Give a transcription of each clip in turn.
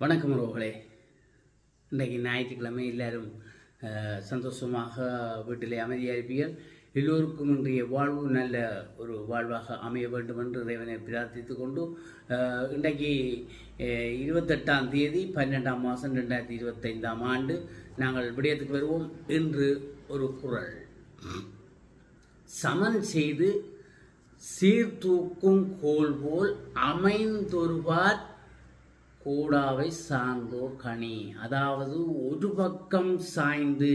வணக்கம் உறவுகளே. இன்றைக்கு ஞாயிற்றுக்கிழமை எல்லாரும் சந்தோஷமாக வீட்டிலே அமைதியாக இருப்பீர்கள். எல்லோருக்கும் இன்றைய வாழ்வு நல்ல ஒரு வாழ்வாக அமைய வேண்டும் என்று இறைவனை பிரார்த்தித்து கொண்டு இன்றைக்கு இருபத்தெட்டாம் தேதி பன்னெண்டாம் மாதம் ரெண்டாயிரத்தி இருபத்தைந்தாம் ஆண்டு நாங்கள் விடயத்துக்கு வருவோம். என்று ஒரு குரல். சமன் செய்து சீர்தூக்கும் கோல் போல் அமைந்தொருவார் கூடாவை சார்ந்தோ கனி. அதாவது ஒரு பக்கம் சாய்ந்து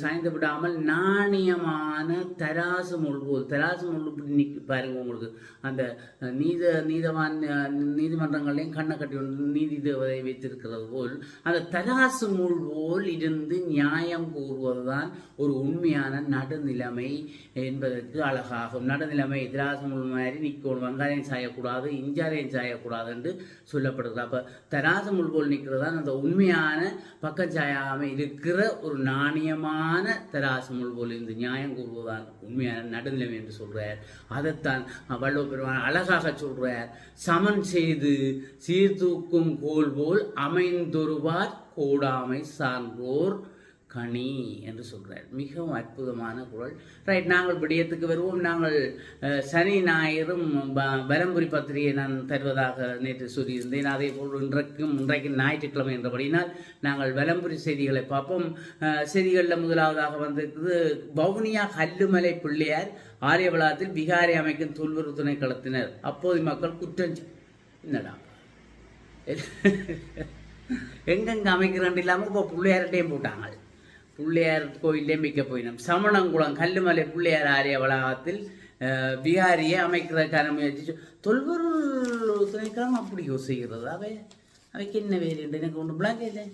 சாய்ந்து விடாமல் நாணயமான தராசு முள் தராசு முள் பாருங்க உங்களுக்கு. அந்த நீத நீதவான் நீதிமன்றங்களையும் கண்ணை கட்டி கொண்டு நீதி தேவதை வைத்திருக்கிறது போல் அந்த தராசு முள் போல் இருந்து நியாயம் கூறுவதுதான் ஒரு உண்மையான நடுநிலைமை என்பதற்கு அழகாகும். நடுநிலைமை தராசு முள் மாதிரி நிற்கணும் வெங்காயம் சாயக்கூடாது இஞ்சாரையும் சாயக்கூடாது என்று சொல்லப்படுகிறது. அப்போ தராசு முள் போல் நிற்கிறது தான் அந்த உண்மையான பக்கச்சாயாமல் இருக்கிற ஒரு நாணயமான தராசு முள் போல் இருந்து நியாயம் கூறுவதுதான் உண்மையான நடுநிலைமை என்று சொல்றார். அதைத்தான் வள்ளுவ பெருமான் அழகாக சொல்றார். சமன் செய்து சீர்தூக்கும் கோல் போல் அமைந்தொருவார் கூடாமை சார்ந்தோர் கனி என்று சொல்கிறார் மிகவும் அற்புதமான குரல். ரைட் நாங்கள் விடயத்துக்கு வருவோம். நாங்கள் சனி ஞாயிறும் ப- பத்திரிகை நான் தருவதாக நேற்று சொல்லியிருந்தேன். அதே போல் இன்றைக்கும் இன்றைக்கு ஞாயிற்றுக்கிழமை என்றபடினால் நாங்கள் வலம்புரி செய்திகளை பார்ப்போம். செய்திகளில் முதலாவதாக வந்திருக்கிறது வவுனியா கல்லுமலை பிள்ளையார் ஆரியவளாத்தில் விகாரை அமைக்கும் தொல்வரு துணைக்களத்தினர். அப்போது மக்கள் குற்றம் என்னடா? எங்கெங்க அமைக்கிறான் இல்லாமல் இப்போ பிள்ளையார்கிட்டையும் போட்டாங்க. பிள்ளையார் கோயிலே மிக்க போயினோம் சமணங்குளம் கல்லுமலை பிள்ளையார் ஆரிய வளாகத்தில் விகாரியை அமைக்கிறதுக்கான முயற்சி தொல்பொருள் துணைக்காலம் அப்படி யோசிக்கிறது அவை அவைக்கு என்ன வேறு எனக்கு ஒன்று பிளாங்க இல்லை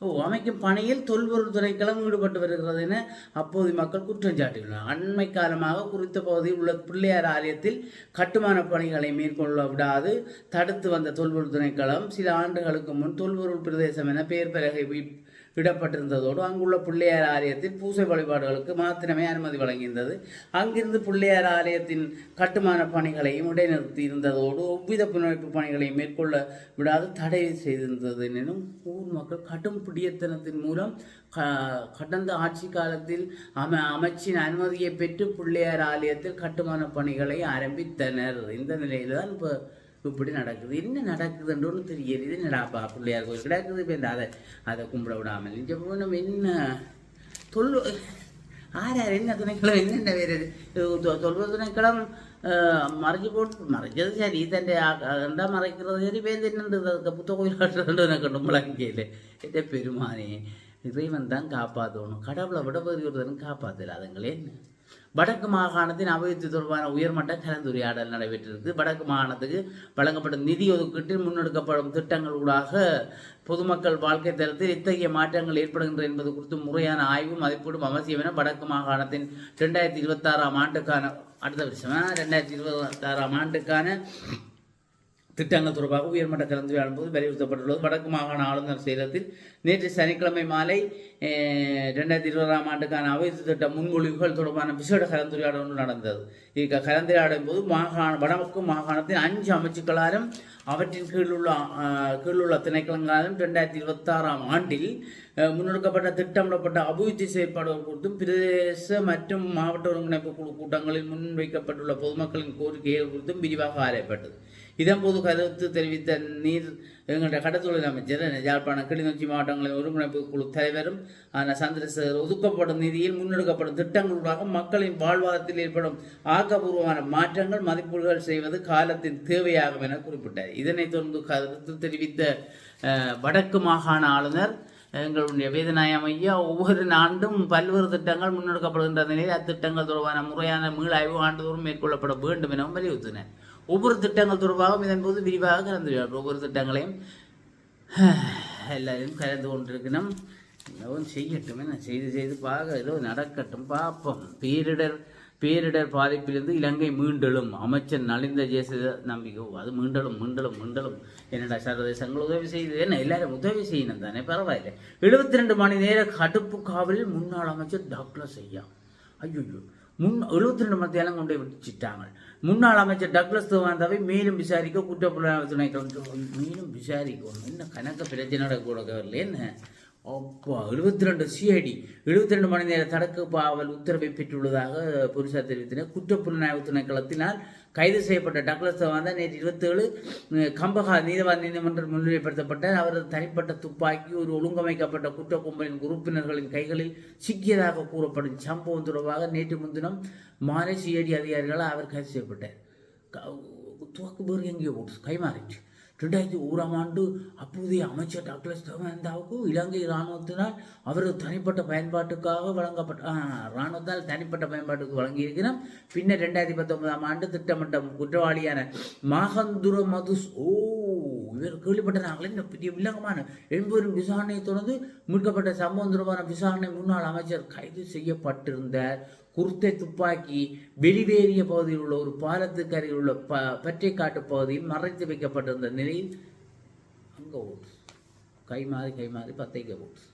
ஓ அமைக்கும் பணியில் தொல்பொருள் துறைக்களம் ஈடுபட்டு வருகிறது என அப்போது மக்கள் குற்றம் சாட்டியுள்ளனர் அண்மை காலமாக குறித்த பகுதியில் உள்ள பிள்ளையார் ஆலயத்தில் கட்டுமான பணிகளை மேற்கொள்ள விடாது தடுத்து வந்த தொல்பொருள் துணைக்களம் சில ஆண்டுகளுக்கு முன் தொல்பொருள் பிரதேசம் என பெயர் பிறகை வி- விடப்பட்டிருந்ததோடு அங்குள்ள பிள்ளையார் ஆலயத்தில் பூசை வழிபாடுகளுக்கு மாத்திரமே அனுமதி வழங்கியிருந்தது. அங்கிருந்து பிள்ளையார் ஆலயத்தின் கட்டுமான பணிகளையும் இடைநிறுத்தி இருந்ததோடு ஒவ்வித புனரமைப்பு பணிகளையும் மேற்கொள்ள விடாது தடை செய்திருந்தது எனினும் ஊர் மக்கள் கடும் பிடியத்தனத்தின் மூலம் க- கடந்த ஆட்சி காலத்தில் அம அமைச்சின் அனுமதியை பெற்று பிள்ளையார் ஆலயத்தில் கட்டுமான பணிகளை ஆரம்பித்தனர். இந்த நிலையில் தான் இப்போ இப்படி நடக்குது. என்ன நடக்குதுன்ற ஒன்று தெரியல. இது என்னடாப்பா பிள்ளையார் கோயில் கிடக்குது. இப்போ இந்த அதை அதை கும்பிட விடாமல் இப்போ நம்ம என்ன? தொல் ஆறார் என்ன துணைக்கிழமை? என்னென்ன வேறு தொல்ப துணைக்கிழமை மறைஞ்சு போட்டு மறைச்சது சரி. தൻ്റെ கண்டா மறைக்கிறது சரி. பேர் என்னண்டு புத்த கோயில் கட்டுறது எனக்கு முழங்கையில் എൻ്റെ പെരുമാനെ இறைவன் தான் காப்பாற்றணும் கடவுளை விட பெரியவர் காப்பாற்றல அதுங்களே என்ன? வடக்கு மாகாணத்தின் அபிவிருத்தி தொடர்பான உயர்மட்ட கலந்துரையாடல் நடைபெற்றிருக்கு. வடக்கு மாகாணத்துக்கு வழங்கப்படும் நிதி ஒதுக்கீட்டில் முன்னெடுக்கப்படும் திட்டங்கள் ஊடாக பொதுமக்கள் வாழ்க்கை தரத்தில் இத்தகைய மாற்றங்கள் ஏற்படுகின்றன என்பது குறித்து முறையான ஆய்வும் மதிப்பீடும் அவசியம் என வடக்கு மாகாணத்தின் ரெண்டாயிரத்தி இருபத்தாறாம் ஆண்டுக்கான அடுத்த வருஷம்? ரெண்டாயிரத்தி இருபத்தாறாம் ஆண்டுக்கான திட்டங்கள் தொடர்பாக உயர்மட்ட கலந்துரையாடும் போது வலியுறுத்தப்பட்டுள்ளது. வடக்கு மாகாண ஆளுநர் செயலத்தில் நேற்று சனிக்கிழமை மாலை ரெண்டாயிரத்தி இருபதாம் ஆண்டுக்கான அபிவிருத்தி திட்ட முன்மொழிவுகள் தொடர்பான விசேட கலந்துரையாடல் ஒன்று நடந்தது. இது கலந்துரையாடும் போது மாகாண வடக்கு மாகாணத்தின் அஞ்சு அமைச்சுக்களாலும் அவற்றின் கீழுள்ள கீழுள்ள திணைக்களங்களாலும் ரெண்டாயிரத்தி இருபத்தாறாம் ஆண்டில் முன்னெடுக்கப்பட்ட திட்டமிடப்பட்ட அபிவிருத்தி செயற்பாடுகள் குறித்தும் பிரதேச மற்றும் மாவட்ட ஒருங்கிணைப்பு குழு கூட்டங்களில் முன்வைக்கப்பட்டுள்ள பொதுமக்களின் கோரிக்கைகள் குறித்தும் விரிவாக ஆராயப்பட்டது. இதன்போது கருத்து தெரிவித்த நீர் எங்களுடைய கடத்தொழில் அமைச்சர் யாழ்ப்பாணம் கிளிநொச்சி மாவட்டங்களின் ஒருங்கிணைப்பு குழு தலைவரும் ஆன சந்திரசேகர் ஒதுக்கப்படும் நிதியில் முன்னெடுக்கப்படும் திட்டங்களூடாக மக்களின் வாழ்வாதாரத்தில் ஏற்படும் ஆக்கப்பூர்வமான மாற்றங்கள் மதிப்பீடுகள் செய்வது காலத்தின் தேவையாகும் என குறிப்பிட்டார். இதனைத் தொடர்ந்து கருத்து தெரிவித்த வடக்கு மாகாண ஆளுநர் எங்களுடைய வேதநாயம் ஐயா ஒவ்வொரு ஆண்டும் பல்வேறு திட்டங்கள் முன்னெடுக்கப்படுகின்ற நிலையில் அத்திட்டங்கள் தொடர்பான முறையான மீளாய்வு ஆண்டுதோறும் மேற்கொள்ளப்பட வேண்டும் எனவும் வலியுறுத்தினர். ஒவ்வொரு திட்டங்கள் தொடர்பாகவும் இதன் போது விரிவாக கலந்து ஒவ்வொரு திட்டங்களையும் எல்லாரையும் கலந்து கொண்டிருக்கணும். ஏதோ செய்யட்டும். என்ன செய்து செய்து பார்க்க ஏதோ நடக்கட்டும் பார்ப்போம். பேரிடர் பேரிடர் பாதிப்பிலிருந்து இலங்கை மீண்டலும். அமைச்சர் நலிந்த ஜேச நம்பிக்கை அது மீண்டலும் மீண்டலும் மீண்டலும். என்னடா சர்வதேசங்கள் உதவி செய்து என்ன எல்லாரும் உதவி செய்யணும் தானே? பரவாயில்ல. எழுபத்தி ரெண்டு மணி நேர கடுப்பு காவலில் முன்னாள் அமைச்சர் டாக்டர் செய்யா ஐயோ முன் எழுபத்தி ரெண்டு மத்தியாலம் கொண்டு போய் விட்டுச்சிட்டாங்க. முன்னாள் அமைச்சர் டக்ளஸ் தேவாந்தாவை மேலும் விசாரிக்க குற்றப்புலனாய்வு துணைக்களம் மேலும் விசாரிக்கணும் என்ன கணக்கு பிரச்சனை கூட என்ன? அப்பா எழுபத்தி ரெண்டு சிஐடி எழுபத்தி ரெண்டு மணி நேர தடக்கு பாவல் உத்தரவை பெற்றுள்ளதாக போலீசார் தெரிவித்தனர். குற்றப்புலனாய்வு திணைக்களத்தினால் கைது செய்யப்பட்ட டக்ளஸ் தவாந்தா நேற்று இருபத்தேழு கம்பகா நீதிவான் நீதிமன்றம் முன்னிலைப்படுத்தப்பட்ட அவரது தனிப்பட்ட துப்பாக்கி ஒரு ஒழுங்கமைக்கப்பட்ட குற்ற கும்பலின் உறுப்பினர்களின் கைகளில் சிக்கியதாக கூறப்படும் சம்பவம் தொடர்பாக நேற்று முன்தினம் மாலை சிஐடி அதிகாரிகளால் அவர் கைது செய்யப்பட்டார். பேர் எங்கேயோ போட்டு கைமாறிச்சு ரெண்டாயிரத்தி ஓராம் ஆண்டு அப்போதைய அமைச்சர் டாக்டர் தேவானந்தாவுக்கு இலங்கை இராணுவத்தினால் அவரது தனிப்பட்ட பயன்பாட்டுக்காக வழங்கப்பட்ட இராணுவத்தால் தனிப்பட்ட பயன்பாட்டுக்கு வழங்கியிருக்கிறோம். பின்னர் ரெண்டாயிரத்தி பத்தொன்பதாம் ஆண்டு திட்டமிட்ட குற்றவாளியான மாகந்துர மதுஸ் ஓ கேள்விப்பட்ட நாங்களே இந்த பெரிய வில்லங்கமான என்பவரும் விசாரணையை தொடர்ந்து மீட்கப்பட்ட சம்பவம் தொடர்பான விசாரணை முன்னாள் அமைச்சர் கைது செய்யப்பட்டிருந்தார். குர்த்தை துப்பாக்கி வெளிவேறிய பகுதியில் உள்ள ஒரு பாலத்துக்கு அருகில் உள்ள ப பற்றைக்காட்டு பகுதியில் மறைத்து வைக்கப்பட்டிருந்த நிலையில் அங்கே ஓட்ஸ் கை மாறி கை மாறி பத்தைக்க ஓட்ஸ்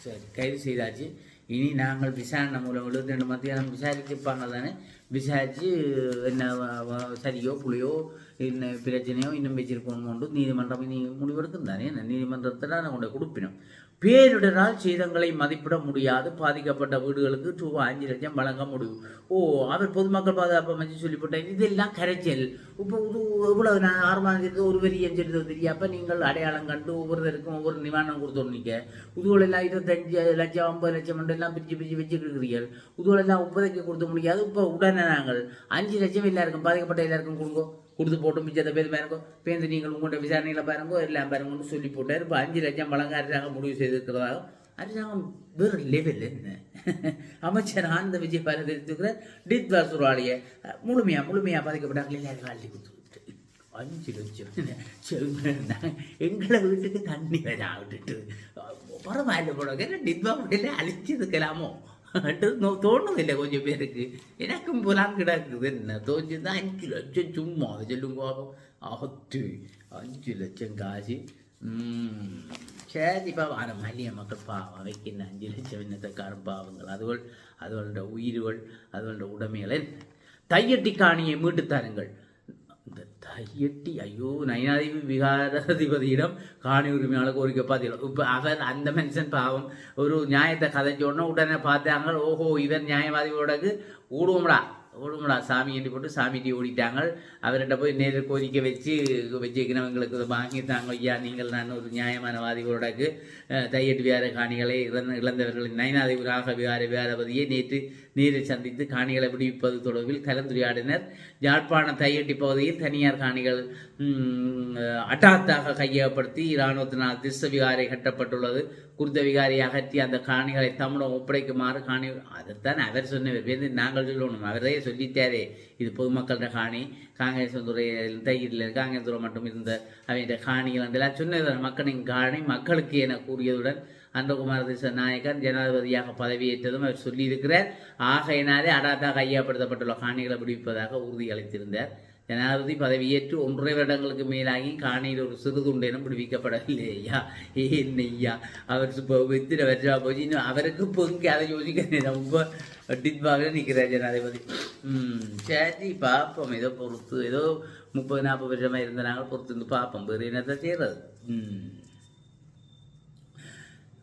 சரி கைது செய்தாச்சு. இனி நாங்கள் விசாரணை மூலம் எழுபத்தி ரெண்டு மத்தியானம் விசாரிச்சுப்பாங்க தானே விசாரித்து என்ன வ- சரியோ புளியோ பிரச்சனையோ இன்னும் வச்சிருக்கணும் நீதிமன்றம் நீ முடிவெடுக்கும் தானே என்ன நீதிமன்றத்தில் நான் கொண்டு கொடுப்பினோம் பேரிடரால் சேதங்களை மதிப்பிட முடியாது பாதிக்கப்பட்ட வீடுகளுக்கு ரூபா அஞ்சு லட்சம் வழங்க முடியும் ஓ அவர் பொதுமக்கள் பாதுகாப்பு அமைச்சு சொல்லிவிட்டார் இதெல்லாம் கரைச்சல் இப்போ இது இவ்வளவு நான் ஆறு மாதத்துக்கு ஒரு வரியம் சொல்லிட்டு தெரியாப்ப நீங்கள் அடையாளம் கண்டு ஒவ்வொருத்தருக்கும் ஒவ்வொரு நிவாரணம் கொடுத்தோம் நிற்க உதுவலெல்லாம் இருபத்தஞ்சு லட்சம் ஐம்பது லட்சம் எல்லாம் பிரித்து பிரித்து வச்சுருக்கிறீர்கள் உதுவலெல்லாம் முப்பதைக்கு கொடுக்க முடியாது இப்போ உடனே நாங்கள் அஞ்சு லட்சம் எல்லாருக்கும் பாதிக்கப்பட்ட எல்லாருக்கும் கொடுங்கோ கொடுத்து போட்டு மிச்சத்தை பேர் பாருங்க. பேருந்து நீங்கள் உங்கள்கிட்ட விசாரணையில் பாருங்க எல்லாம் பாருங்கன்னு சொல்லி போட்டார். இப்போ அஞ்சு லட்சம் வழங்க அரசாங்கம் முடிவு செய்திருக்கிறதாக. அரசாங்கம் வேறு லெவல் என்ன? அமைச்சர் ஆனந்த விஜய் பால தெரிவித்துக்கிற டித் வாசுராலிய முழுமையாக முழுமையாக பாதிக்கப்பட்டாங்க எல்லாருக்கும் அள்ளி கொடுத்து அஞ்சு லட்சம் சரி, எங்களை வீட்டுக்கு தண்ணி வர விட்டுட்டு பரவாயில்ல போட டித்வா முடியல அழிச்சிருக்கலாமோ? தோணுதில்லை கொஞ்சம் பேருக்கு எனக்கும் புலான் கிடக்குது என்ன தோஞ்சு அஞ்சு லட்சம் சும்மா சொல்லுங்க அகத்து அஞ்சு லட்சம் காசு ம், சரி பாவம் மல்லிய மக்கள் பாவம் வைக்கின்ற அஞ்சு லட்சம் என்னத்தைக்காரன் பாவங்கள் அதுகள் அதுகளோட உயிர்கள் அதுகளோட உடமைகளை தையட்டி காணியை மீட்டு தாருங்கள் கையெட்டி ஐயோ நயனாதிபதி விகாராதிபதியிடம் காணி உரிமையாளர் கோரிக்கை பார்த்தீங்களா இப்போ அவர் அந்த மனுஷன் பாவம். ஒரு நியாயத்தை கதைச்சோடனே உடனே பார்த்தாங்க ஓஹோ இவர் நியாயவாதியோடக்கு ஓடுவோம்டா ஓடும்டா சாமி என்று போட்டு சாமிட்டி ஓடிட்டாங்க. அவர்கிட்ட போய் நேரில் கோரிக்கை வச்சு வச்சுக்கிறவங்களுக்கு இதை ஐயா நீங்கள் நான் ஒரு நியாயமானவாதிகளோடக்கு தையட்டு வியார காணிகளை இழந்த இழந்தவர்களின் நயனாதி ராக விகார விகாரபதியை நேற்று நேரில் சந்தித்து காணிகளை விடுவிப்பது தொடர்பில் கலந்துரையாடினர். யாழ்ப்பாண தையட்டி பகுதியில் தனியார் காணிகள் அட்டாத்தாக கையகப்படுத்தி இராணுவத்தினால் திருஷ்ட விகாரை கட்டப்பட்டுள்ளது. குருத விகாரியை அகற்றி அந்த காணிகளை தமிழம் ஒப்படைக்குமாறு காணி அதைத்தான் அவர் சொன்னவர். நாங்கள் சொல்லணும். அவரே சொல்லிட்டாரே. இது பொதுமக்களோட காணி. காங்கிரஸ் துறை தையில் காங்கிரஸ் துறை மட்டும் இருந்த அவங்க காணிகள் எல்லாம் சொன்னது. மக்களின் காணி மக்களுக்கு என கூறியதுடன் அன்பகுமார திச ஜனாதிபதியாக பதவியேற்றதும் அவர் சொல்லியிருக்கிறார். ஆகையினாலே அடாத்தாக கையப்படுத்தப்பட்டுள்ள காணிகளை விடுவிப்பதாக உறுதி அளித்திருந்தார் ஜனாதிபதி பதவியேற்று ஒன்றரை வருடங்களுக்கு மேலாகி காணியில் ஒரு சிறு துண்டேனும் விடுவிக்கப்படவில்லை ஐயா ஏன் ஐயா? அவர் இப்போ எத்தனை வருஷம் போச்சு. இன்னும் அவருக்கு பொங்கி அதை யோசிக்க ரொம்ப டிப்பாக நிற்கிறார் ஜனாதிபதி. ம் சரி பார்ப்போம். ஏதோ பொறுத்து ஏதோ முப்பது நாற்பது வருஷமாக இருந்தாங்க பொறுத்து இருந்து பார்ப்போம். வேறு என்னத்தை செய்கிறது ம்.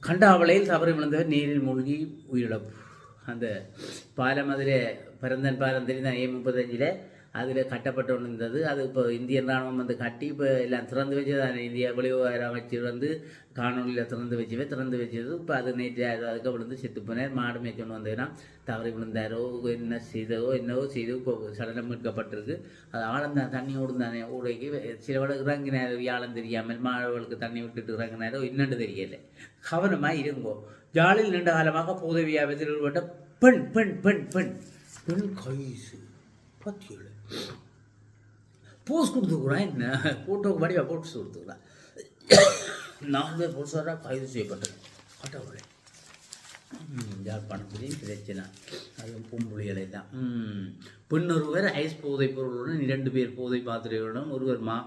கண்டாவளையில் தவறி விழுந்தவர் நீரில் மூழ்கி உயிரிழப்பு. அந்த பாலம் அதில் பரந்தன் பாலம் தெரிந்த ஏ முப்பத்தஞ்சில்? அதில் கட்டப்பட்டு ஒன்று இருந்தது அது இப்போ இந்திய ராணுவம் வந்து கட்டி இப்போ எல்லாம் திறந்து வச்சது அந்த இந்திய வெளிவிவகார அமைச்சர் வந்து காணொலியில் திறந்து வச்சுவே திறந்து வச்சது. இப்போ அது நேற்று அதுக்கு விழுந்து செத்து போனார். மாடு மேய்ச்சொன்று வந்ததுன்னா தவறி விழுந்தாரோ என்ன செய்தோ என்னவோ செய்து இப்போ சடலம் மீட்கப்பட்டிருக்கு. அது ஆழந்தான் தண்ணி தண்ணி ஓடுந்தானே சில சிலவட இறங்கினார்? ஆழம் தெரியாமல் மாணவர்களுக்கு தண்ணி விட்டுட்டு இறங்கினாரோ? என்னன்னு தெரியலை. கவனமாக இருங்கோ. ஜாலில் நீண்ட காலமாக போதை வியாபத்தில் ஈடுபட்ட பெண் பெண் பெண் பெண். பெண் கைசு. பத்தியல போஸ் கொடுத்துருக்குறான் என்ன? ஃபோட்டோக்கு வடிவா போட்டு கொடுத்துக்கிறான் நாலு பேர் போலீஸாராக கைது செய்யப்பட்டது கட்டவில்லை யாழ்ப்பாணத்திலையும் பிரச்சனை. அதுவும் பூம்புலிகளை தான். பெண் ஒருவர் ஐஸ் போதைப் பொருளுடன் இரண்டு பேர் போதை பாத்திரைகளுடன் ஒருவர் மா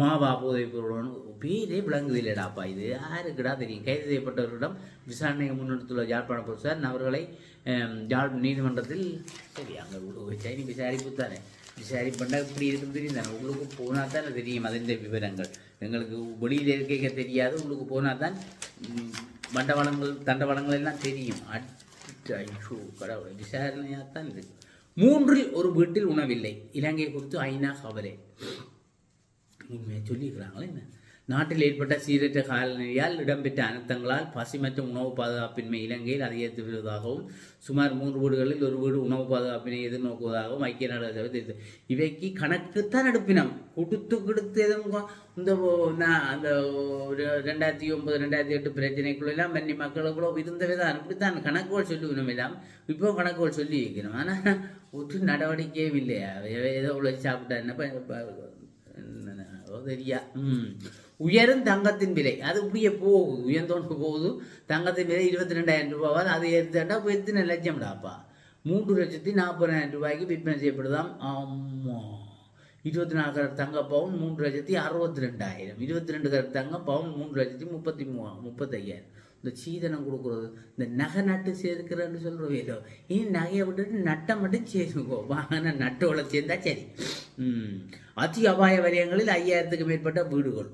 மாவா போதைப் பொருளுடன். பேரே விளங்குதில்லைடாப்பா இது? யாருக்குடா தெரியும்? கைது செய்யப்பட்டவர்களிடம் விசாரணையை முன்னெடுத்துள்ள யாழ்ப்பாண போலீசார் அவர்களை யாழ் நீதிமன்றத்தில் சரி அங்கே உள்ள விசாரிப்பு தானே. விசாரிப்பண்டா இப்படி இருக்குன்னு தெரியும் தானே உங்களுக்கு போனால் தான் தெரியும் அதன் விவரங்கள் எங்களுக்கு வெளியில் இருக்க தெரியாது உங்களுக்கு போனால் தான் மண்டவளங்கள் தண்டவளங்கள் எல்லாம் தெரியும் ஐயோ கடவுளை விசாரணையாக தான் இது மூன்றில் ஒரு வீட்டில் உணவில்லை இலங்கையை குறித்து ஐநா கவலை உண்மையை சொல்லியிருக்கிறாங்களே என்ன நாட்டில் ஏற்பட்ட சீரற்ற காலநிலையால் இடம்பெற்ற அனர்த்தங்களால் பசி மற்றும் உணவு பாதுகாப்பின்மை இலங்கையில் அதிகரித்து வருவதாகவும் சுமார் மூன்று வீடுகளில் ஒரு வீடு உணவு பாதுகாப்பினை எதிர்நோக்குவதாகவும் ஐக்கிய நாடுகள் சபை தெரிவித்தது இவைக்கு கணக்குத்தான் எடுப்பினம் கொடுத்து கொடுத்து எதுவும் இந்த அந்த ஒரு ரெண்டாயிரத்தி ஒன்பது ரெண்டாயிரத்தி எட்டு பிரச்சனைக்குள்ளெல்லாம் மன்னி மக்களுக்குள்ள இருந்தவே தான் இப்படித்தான் கணக்குகள் சொல்லுவினோம் எல்லாம் இப்போ கணக்குகள் சொல்லி வைக்கணும் ஆனால் ஒரு நடவடிக்கையே இல்லையா ஏதோ உழைச்சி சாப்பிட்டா என்ன தெரியா ம் உயரும் தங்கத்தின் விலை. அது இப்படியே போகுது. உயர்ந்தோன்னு போகுது. தங்கத்தின் விலை இருபத்தி ரெண்டாயிரம் ரூபாவால் அது எடுத்துட்டா இப்போ எத்தனை லட்சம்டாப்பா மூன்று லட்சத்தி நாற்பதாயிரம் ரூபாய்க்கு விற்பனை செய்யப்படுதாம். ஆமாம் இருபத்தி நாலு கரட் தங்க பவுன் மூன்று லட்சத்தி அறுபத்தி ரெண்டாயிரம் இருபத்தி ரெண்டு கரட் தங்க பவுன் மூன்று லட்சத்தி முப்பத்தி மூ முப்பத்தையாயிரம். இந்த சீதனம் கொடுக்குறது. இந்த நகை நட்டு சேர்க்கிறேன்னு சொல்கிற வேலோ இனி நகையை விட்டுட்டு நட்டை மட்டும் சேர்த்துக்கோ? வாங்கின நட்டோட சேர்ந்தா சரி. அதி அபாய வலயங்களில் ஐயாயிரத்துக்கு மேற்பட்ட வீடுகள்.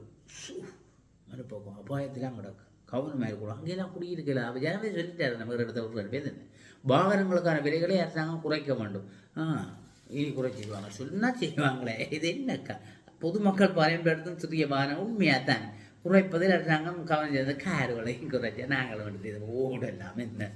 மறுபக்கம் அபாயத்திலாம் கிடக்கு கவனமாக இருக்கணும் அங்கெல்லாம் குடியிருக்கல அவர் ஜனமே சொல்லிட்டாரு நம்ம இடத்த இடத்துல பேர் என்ன வாகனங்களுக்கான விலைகளை அரசாங்கம் குறைக்க வேண்டும் ஆ இனி குறைச்சிடுவாங்க சொன்னால் செய்வாங்களே இது என்னக்கா பொதுமக்கள் பயன்படுத்தும் சிறிய வாகனம் உண்மையாக தான் குறைப்பதில் அரசாங்கம் கவனம் சேர்ந்த கார் விலையும் குறைச்சா நாங்களும் வந்து ஓடலாம் என்ன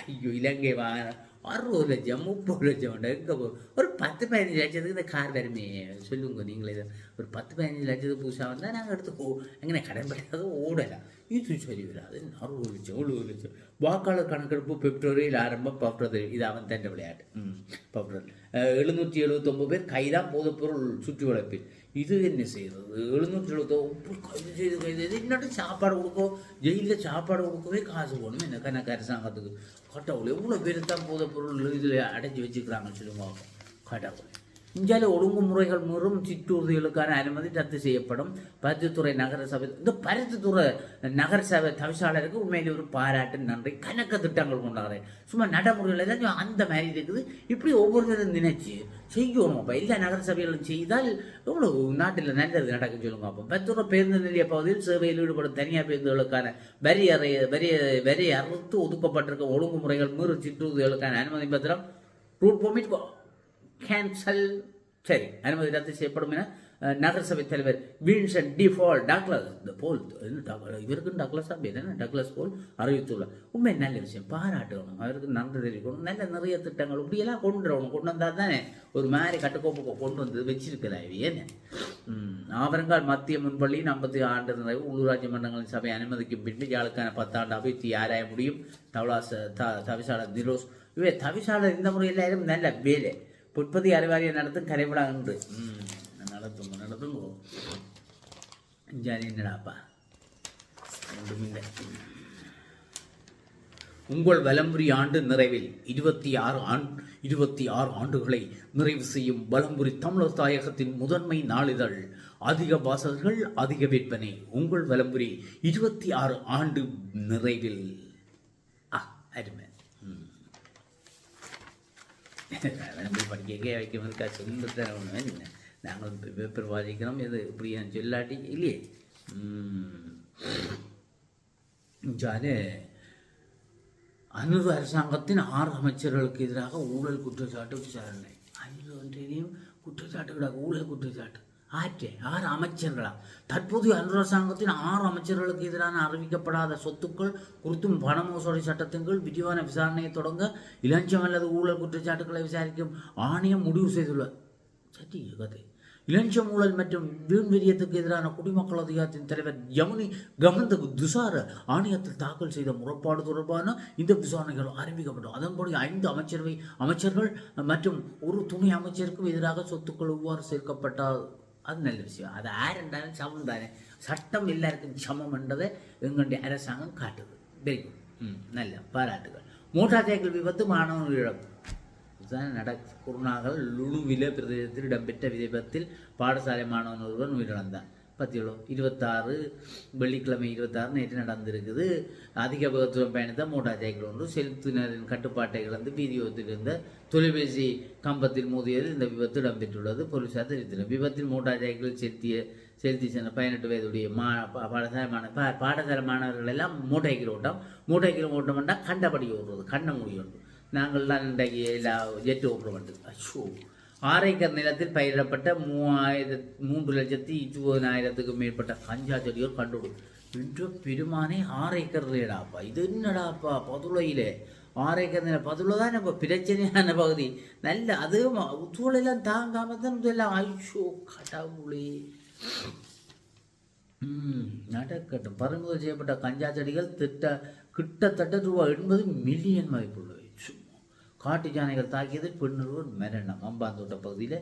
ஐயோ இலங்கை வாகனம் அறுபது லட்சம் முப்பது லட்சம் எங்கே போகும் ஒரு பத்து பதினஞ்சு லட்சத்துக்கு இந்த கார் வருமே. சொல்லுங்க நீங்களே ஒரு பத்து பதினஞ்சு லட்சத்துக்கு புதுசாக வந்தால் நாங்கள் எடுத்து போ எங்கே கடன் படாத ஓடலாம் இது சரி வராது அறுபது லட்சம் எழுபது லட்சம்? வாக்காளர் கணக்கெடுப்பு பிப்ரவரியில் ஆரம்பம் பப்ரது இது அவன் தண்ட விளையாட்டு. ம் பிப்ரவரி. எழுநூற்றி எழுபத்தொம்பது பேர் கைதான் போதப்பொருள் சுற்றி வளர்ப்பு இது என்ன செய்யறது எழுநூற்றி எழுபத்தொம்பது கைது செய்து கைது செய்து இன்னொரு சாப்பாடு கொடுக்கோ ஜெயிலில் சாப்பாடு கொடுக்கவே காசு போகணும் என்ன கணக்கு அரசாங்கத்துக்கு கடவுள் எவ்வளோ பேர் தான் போத பொருள் இதில் அடைச்சி வச்சுக்கிறாங்கன்னு சொல்லுவாங்க கடவுள் இந்தியாவில் ஒழுங்குமுறைகள் மீறும் சிற்றூர்திகளுக்கான அனுமதி ரத்து செய்யப்படும். பருத்தித்துறை நகர சபை இந்த பருத்தித்துறை நகர சபை தவிசாளருக்கு உண்மையிலே ஒரு பாராட்டு நன்றி கணக்க திட்டங்கள் கொண்டாடுறேன். சும்மா நடைமுறையில் தான் அந்த மாதிரி இருக்குது. இப்படி ஒவ்வொருத்தரும் நினைச்சு செய்யணும். அப்போ எல்லா நகர சபைகளும் செய்தால் எவ்வளோ நாட்டில் நல்லது நடக்கும் சொல்லுங்க. அப்போ பத்துறை பேருந்து நிலைய பகுதியில் சேவையில் ஈடுபடும் தனியார் பேருந்துகளுக்கான வரி அறை வரி வரி அறுத்து ஒதுக்கப்பட்டிருக்க ஒழுங்குமுறைகள் மீறும் சிற்றூர்திகளுக்கான அனுமதி பத்திரம் ரூட் பெர்மிட் கேன்சல் சரி அனுமதி ரத்து செய்யப்படும் என நகரசபை தலைவர் வின்சன் டிஃபால் டாக்லஸ் இந்த போல் என்ன டாக்லஸ் இவருக்கும் டாக்லஸா பேர் என்ன டாக்லஸ் போல் அறிவித்துள்ளார். உண்மை நல்ல விஷயம் பாராட்டணும் அவருக்கு நன்றி தெரிவிக்கணும் நல்ல நிறைய திட்டங்கள் இப்படியெல்லாம் கொண்டு வரணும் கொண்டு வந்தால் தானே ஒரு மாதிரி கட்டுக்கோப்பு கொண்டு வந்து வச்சிருக்கிறாய் இவ என்ன ஆவரங்கால் மத்திய முன்பள்ளியின் ஐம்பத்தி ஆண்டு நிறைவு உள்ளூராட்சி மன்றங்களின் சபை அனுமதிக்கும் பின்பு யாழுக்கான பத்தாண்டு அபிவிருத்தி ஆராய முடியும். தவளாச த தவிசாளர் திரோஸ் இவை தவிசாளர் இந்த முறையில் நல்ல வேலை. புட்பதி அறிவாரிய நடத்தும் கரைவிடா என்று ம் நடத்துங்க. நடத்துங்க ஜாலி என்னடாப்பா ஒன்றுமில்லை உங்கள் வலம்புரி ஆண்டு நிறைவில் இருபத்தி ஆறு ஆண்டு இருபத்தி ஆறு ஆண்டுகளை நிறைவு செய்யும் வலம்புரி தமிழர் தாயகத்தின் முதன்மை நாளிதழ் அதிக வாசகர்கள் அதிக விற்பனை. உங்கள் வலம்புரி இருபத்தி ஆறு ஆண்டு நிறைவில். அருமை. வலம்புரி படிக்க வைக்க இருக்கா சொல்லுறது ஒன்று என்ன நாங்கள் பேப்பர் வாசிக்கிறோம் எது இப்படி சொல்லாட்டி இல்லையே ம். ஜாலே அனுர் அரசாங்கத்தின் ஆறு அமைச்சர்களுக்கு எதிராக ஊழல் குற்றச்சாட்டு விசாரணை ஐந்து ஒன்றிலையும் குற்றச்சாட்டுகளாக ஊழல் குற்றச்சாட்டு ஆற்றே ஆறு அமைச்சர்களா? தற்போதைய அரசாங்கத்தின் ஆறு அமைச்சர்களுக்கு எதிரான அறிவிக்கப்படாத சொத்துக்கள் குறித்தும் பண மோசடி சட்டத்தின் கீழ் விரிவான விசாரணையை தொடங்க இளஞ்சம் அல்லது ஊழல் குற்றச்சாட்டுகளை விசாரிக்கும் ஆணையம் முடிவு செய்துள்ளது. சரி கதை இளஞ்சம் ஊழல் மற்றும் வீண்வெறியத்துக்கு எதிரான குடிமக்கள் அதிகாரத்தின் தலைவர் யமுனி கமந்த துசார ஆணையத்தில் தாக்கல் செய்த முறைப்பாடு தொடர்பான இந்த விசாரணைகள் அறிவிக்கப்படும் அதன்படி ஐந்து அமைச்சரவை அமைச்சர்கள் மற்றும் ஒரு துணை அமைச்சருக்கும் எதிராக சொத்துக்கள் இவ்வாறு சேர்க்கப்பட்டால் அது நல்ல விஷயம். அது ஆரெண்டாலும் சமம் தானே. சட்டம் எல்லாருக்கும் சமம் என்றதை எங்களுடைய அரசாங்கம் காட்டுது. வெரி குட் ம். நல்ல பாராட்டுகள். மோட்டார் சைக்கிள் விபத்து மாணவர்கள் இழப்பு. இதுதான் நட குருநாகல் லுணுவில பிரதேசத்தில் இடம்பெற்ற விபத்தில் பாடசாலை மாணவன் ஒருவன் உயிரிழந்தான். பத்தியளோ இருபத்தாறு வெள்ளிக்கிழமை இருபத்தாறு நேற்று நடந்திருக்குது. அதிக வேகத்துடன் பயணித்த மோட்டார் சைக்கிள் ஒன்று செலுத்தினரின் கட்டுப்பாட்டை இழந்து வீதியோத்தில் இருந்த தொலைபேசி கம்பத்தில் மோதியதில் இந்த விபத்து இடம்பெற்றுள்ளது. போலீசார் தெரிவித்தனர். விபத்தில் மோட்டார் சைக்கிள் செலுத்திய செலுத்தி சென்ற பதினெட்டு வயதுடைய மா பா- பாடசாலை மாணவ பா பாடசாலை மாணவர்கள் எல்லாம் மூட்டைக்கில் ஓட்டம் மூட்டைக்கில் ஓட்டம் பண்ணால் கண்டபடி ஓடுறது கண்ண முடியும் நாங்கள்லாம் இன்றைக்கு எல்லா ஜெட்டு ஓட்டுறோம் வந்து அச்சோ ஆறு நிலத்தில் பயிரிடப்பட்ட மூவாயிரத்து மூன்று லட்சத்தி இருபதாயிரத்துக்கும் மேற்பட்ட கஞ்சா செடிகள் கண்டுபிடி இன்று பெருமானே ஆரைக்கர் ஏக்கர் இது என்னடாப்பா பதுளையிலே? ஆரைக்கர் நில பதுளை தான் நம்ம பிரச்சனையான பகுதி. நல்ல அது சூழலெல்லாம் தாங்காம தான் இதெல்லாம் ஐஷோ கடவுளே. நடக்கட்டும். பறிமுதல் செய்யப்பட்ட கஞ்சா செடிகள் திட்ட கிட்டத்தட்ட ரூபாய் எண்பது மில்லியன் மதிப்புள்ள காட்டு யானைகள் தாக்கியது பெண்ணொருவர் மரணம் அம்பாந்தோட்ட பகுதியில்.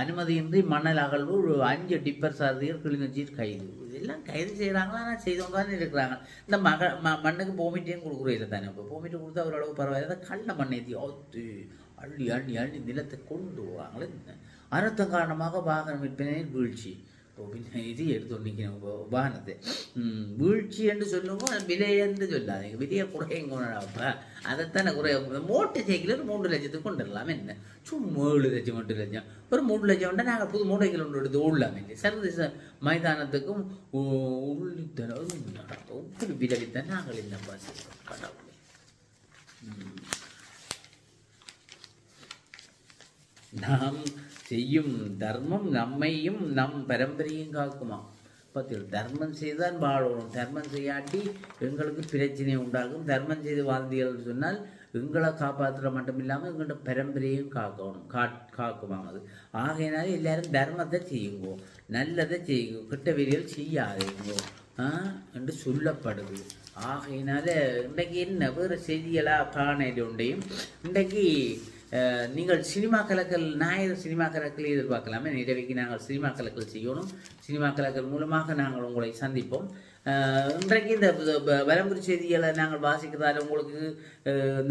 அனுமதியின்றி மணல் அகழ்வு ஒரு அஞ்சு டிப்பர் சாரதிகள் கிளிநொச்சியில் கைது. இதெல்லாம் கைது செய்கிறாங்களா ஆனால் செய்தவங்க தானே இருக்கிறாங்க. இந்த மக ம மண்ணுக்கு போமிட்டியும் கொடுக்குறதில்ல தானே. இப்போ போமிட்டு கொடுத்தா ஓரளவு பரவாயில்ல. கள்ள மண்ணை ஏற்றி ஒத்து அள்ளி அள்ளி அள்ளி நிலத்தை கொண்டு போவாங்களே அனர்த்தம் காரணமாக வாகன விற்பனையில் வீழ்ச்சி. இது எடுத்து நிற்கணும் உபானத்தை வீழ்ச்சி என்று சொல்லுவோம் விலை என்று சொல்லாதீங்க விலையை குறையுங்க அப்பா? அதைத்தானே குறைய மோட்டு சைக்கிள் ஒரு மூன்று லட்சத்துக்கு கொண்டு வரலாம் என்ன? சும்மா ஏழு லட்சம் எட்டு லட்சம். ஒரு மூணு லட்சம் கொண்டா நாங்கள் புது மூணு சைக்கிள் ஒன்று எடுத்து ஓடலாம் இல்லை சர்வதேச மைதானத்துக்கும் உள்ளித்தர ஒவ்வொரு விளைவித்தான் நாங்கள் இந்த பஸ் கடவுளே. நாம் செய்யும் தர்மம் நம்மையும் நம் பரம்பரையும் காக்குமா பார்த்தீங்க தர்மம் செய்தான் வாழணும் தர்மம் செய்யாட்டி எங்களுக்கு பிரச்சனை உண்டாகும். தர்மம் செய்து வாழ்ந்தீர்கள் சொன்னால் எங்களை காப்பாற்றுற மட்டும் இல்லாமல் எங்களோட பரம்பரையும் காக்கணும். கா காக்குமாம் அது. ஆகையினால எல்லாரும் தர்மத்தை செய்யுங்கோ. நல்லதை செய்யுங்கோ. கிட்ட வெளியில் செய்யாதுங்கோ. என்று சொல்லப்படுது. ஆகையினால இன்றைக்கு என்ன? வேறு செய்திகளாக காணல் உண்டையும் இன்றைக்கு நீங்கள் சினிமா கலக்கல் ஞாயிறு சினிமா கலக்கல் எதிர்பார்க்கலாமே. இரவைக்கு நாங்கள் சினிமா கலக்கல் செய்யணும். சினிமா கலக்கல் மூலமாக நாங்கள் உங்களை சந்திப்போம். இன்றைக்கு இந்த வரம்புரி செய்திகளை நாங்கள் வாசிக்கிறதால உங்களுக்கு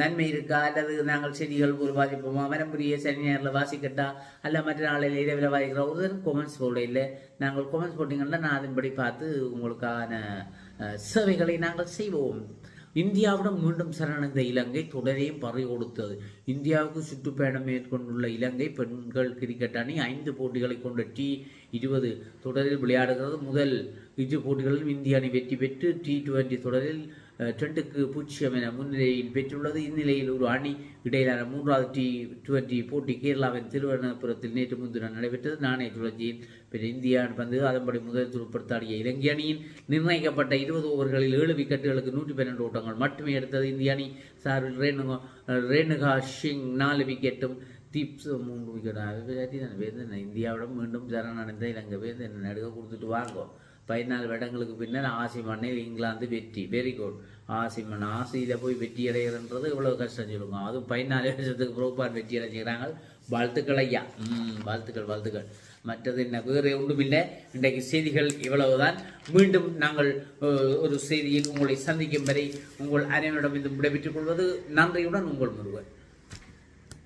நன்மை இருக்கா? அல்லது நாங்கள் செய்திகள் ஒரு வாசிப்போமா? வரம்புரியை சனி நேரில் வாசிக்கட்டா? அல்ல மற்ற நாளில் இரவில் வாசிக்கிறோம் ஒரு கொமெண்ட்ஸ் போட இல்லை. நாங்கள் கொமெண்ட்ஸ் போட்டிங்கன்னா நான் அதன்படி பார்த்து உங்களுக்கான சேவைகளை நாங்கள் செய்வோம். இந்தியாவிடம் மீண்டும் சரணடைந்த இலங்கை தொடரையும் பறி கொடுத்தது. இந்தியாவுக்கு சுற்றுப்பயணம் மேற்கொண்டுள்ள இலங்கை பெண்கள் கிரிக்கெட் அணி ஐந்து போட்டிகளை கொண்ட டி இருபது தொடரில் விளையாடுகிறது. முதல் இரு போட்டிகளிலும் இந்திய அணி வெற்றி பெற்று டி டுவெண்டி தொடரில் ரெண்டுக்கு பூஜ்ஜியம் என முன்னிலையில் பெற்றுள்ளது. இந்நிலையில் ஒரு அணி இடையிலான மூன்றாவது டி டுவெண்டி போட்டி கேரளாவின் திருவனந்தபுரத்தில் நேற்று முன்தினம் நடைபெற்றது. நாணய சுழற்சியில் பின் இந்தியா பந்து அதன்படி முதல் துருப்படுத்தாடிய இலங்கை அணியின் நிர்ணயிக்கப்பட்ட இருபது ஓவர்களில் ஏழு விக்கெட்டுகளுக்கு நூற்றி பன்னெண்டு ஓட்டங்கள் மட்டுமே எடுத்தது. இந்திய அணி சார்பில் ரேணுகா ரேணுகா சிங் நாலு விக்கெட்டும் தீப்ஸ் மூன்று விக்கெட் வேந்தன் இந்தியாவிடம் மீண்டும் சரணடைந்த இலங்கை. வேந்தன் நடுக கொடுத்துட்டு வாங்குவோம் பதினாலு வருடங்களுக்கு பின்னர் ஆசி மண்ணில் இங்கிலாந்து வெற்றி. வெரி குட் ஆசி மண் ஆசியில் போய் வெற்றி அடைகிறன்றது இவ்வளோ கஷ்டம் சொல்லுங்க. அதுவும் பதினாலு வருஷத்துக்கு புரோபார் வெற்றி அடைஞ்சுக்கிறாங்க. வாழ்த்துக்கள் ஐயா. ம் வாழ்த்துக்கள் வாழ்த்துக்கள். மற்றது என்ன? வேறு ஒன்றுமில்லை இன்றைக்கு செய்திகள் இவ்வளவுதான். மீண்டும் நாங்கள் ஒரு செய்தியில் உங்களை சந்திக்கும் வரை உங்கள் அனைவரிடம் இது விடைபெற்றுக் கொள்வது நன்றியுடன் உங்கள் முருகன்.